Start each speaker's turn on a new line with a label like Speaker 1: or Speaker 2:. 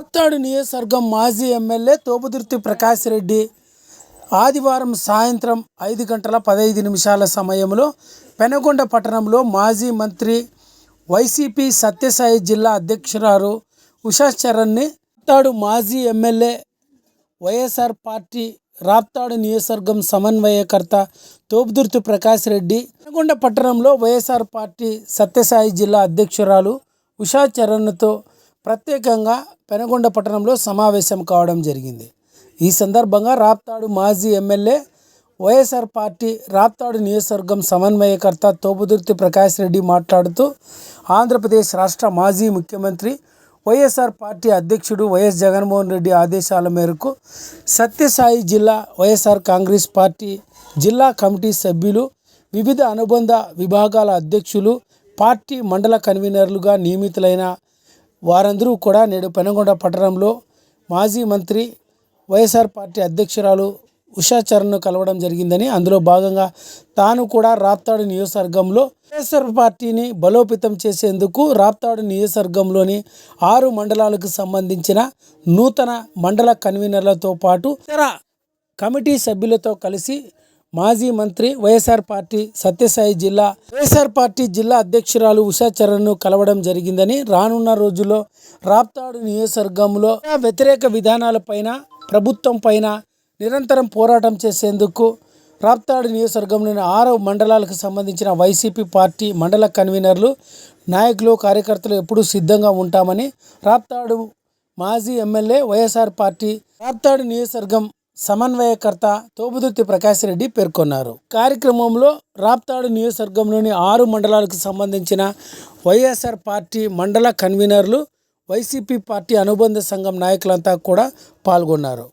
Speaker 1: రాప్తాడు నియోజకవర్గం మాజీ ఎమ్మెల్యే తోపుదుర్తి ప్రకాష్ రెడ్డి ఆదివారం సాయంత్రం ఐదు గంటల పదహైదు నిమిషాల సమయంలో పెనగొండ పట్టణంలో మాజీ మంత్రి వైసీపీ సత్యసాయి జిల్లా అధ్యక్షురాలు ఉషా చరణ్ని రాప్తాడు మాజీ ఎమ్మెల్యే వైఎస్ఆర్ పార్టీ రాప్తాడు నియోజకవర్గం సమన్వయకర్త తోపుదుర్తి ప్రకాష్ రెడ్డి పెనగొండ పట్టణంలో వైఎస్ఆర్ పార్టీ సత్యసాయి జిల్లా అధ్యక్షురాలు ఉషా చరణ్తో ప్రత్యేకంగా పెనగొండ పట్టణంలో సమావేశం కావడం జరిగింది. ఈ సందర్భంగా రాప్తాడు మాజీ ఎమ్మెల్యే వైఎస్ఆర్ పార్టీ రాప్తాడు నియోజకవర్గం సమన్వయకర్త తోపుదుర్తి ప్రకాష్ రెడ్డి మాట్లాడుతూ ఆంధ్రప్రదేశ్ రాష్ట్ర మాజీ ముఖ్యమంత్రి వైఎస్ఆర్ పార్టీ అధ్యక్షుడు వైఎస్ జగన్మోహన్ రెడ్డి ఆదేశాల మేరకు సత్యసాయి జిల్లా వైఎస్ఆర్ కాంగ్రెస్ పార్టీ జిల్లా కమిటీ సభ్యులు వివిధ అనుబంధ విభాగాల అధ్యక్షులు పార్టీ మండల కన్వీనర్లుగా నియమితులైన వారందరూ కూడా నేడు పెనగొండ పట్టణంలో మాజీ మంత్రి వైఎస్ఆర్ పార్టీ అధ్యక్షురాలు ఉషా చరణ్ను కలవడం జరిగిందని అందులో భాగంగా తాను కూడా రాప్తాడు నియోజకవర్గంలో వైఎస్ఆర్ పార్టీని బలోపేతం చేసేందుకు రాప్తాడు నియోజకవర్గంలోని ఆరు మండలాలకు సంబంధించిన నూతన మండల కన్వీనర్లతో పాటు ఇతర కమిటీ సభ్యులతో కలిసి మాజీ మంత్రి వైఎస్ఆర్ పార్టీ సత్యసాయి జిల్లా వైఎస్ఆర్ పార్టీ జిల్లా అధ్యక్షురాలు ఉషా చరణ్ను కలవడం జరిగిందని రానున్న రోజుల్లో రాప్తాడు నియోజకవర్గంలో వ్యతిరేక విధానాలపైన ప్రభుత్వం పైన నిరంతరం పోరాటం చేసేందుకు రాప్తాడు నియోజకవర్గంలోని ఆరు మండలాలకు సంబంధించిన వైసీపీ పార్టీ మండల కన్వీనర్లు నాయకులు కార్యకర్తలు ఎప్పుడూ సిద్ధంగా ఉంటామని రాప్తాడు మాజీ ఎమ్మెల్యే వైఎస్ఆర్ పార్టీ రాప్తాడు నియోజకవర్గం సమన్వయకర్త తోపుదుర్తి ప్రకాష్ రెడ్డి పేర్కొన్నారు. కార్యక్రమంలో రాప్తాడు నియోజకవర్గంలోని ఆరు మండలాలకు సంబంధించిన వైఎస్ఆర్ పార్టీ మండల కన్వీనర్లు వైసీపీ పార్టీ అనుబంధ సంఘం నాయకులంతా కూడా పాల్గొన్నారు.